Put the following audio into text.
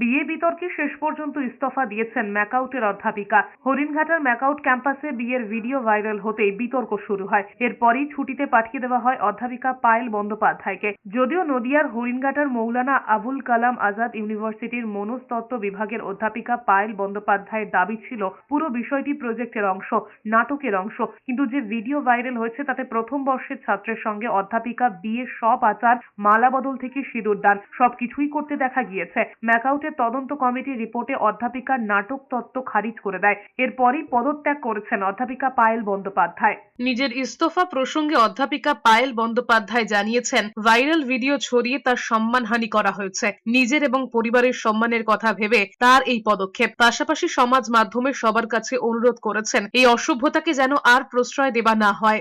বিয়ে বিতর্কে শেষ পর্যন্ত ইস্তফা দিয়েছেন ম্যাকাউটের অধ্যাপিকা। হরিণঘাটার ম্যাকাউট ক্যাম্পাসে বিয়ের ভিডিও ভাইরাল হতেই বিতর্ক শুরু হয়। এরপরই ছুটিতে পাঠিয়ে দেওয়া হয় অধ্যাপিকা পায়েল বন্দ্যোপাধ্যায়কে। যদিও নদিয়ার হরিণঘাটার মৌলানা আবুল কালাম আজাদ ইউনিভার্সিটির মনস্তত্ত্ব বিভাগের অধ্যাপিকা পায়েল বন্দ্যোপাধ্যায়ের দাবি ছিল, পুরো বিষয়টি প্রজেক্টের অংশ, নাটকের অংশ। কিন্তু যে ভিডিও ভাইরাল হয়েছে, তাতে প্রথম বর্ষের ছাত্রের সঙ্গে অধ্যাপিকা বিয়ের সব আচার মালা বদল থেকে সিঁদুর দান, সবকিছুই করতে দেখা গিয়েছে। ম্যাকাউটের তদন্ত কমিটির রিপোর্টে অধ্যাপিকার নাটক তত্ত্ব খারিজ করে দেয়। এরপরই পদত্যাগ করেছেন অধ্যাপিকা পায়েল বন্দ্যোপাধ্যায়। নিজের ইস্তফা প্রসঙ্গে অধ্যাপিকা পায়েল বন্দ্যোপাধ্যায় জানিয়েছেন, ভাইরাল ভিডিও ছড়িয়ে তার সম্মানহানি করা হয়েছে। নিজের এবং পরিবারের সম্মানের কথা ভেবে তার এই পদক্ষেপ। পাশাপাশি সমাজ মাধ্যমে সবার কাছে অনুরোধ করেছেন, এই অসভ্যতাকে যেন আর প্রশ্রয় দেওয়া না হয়।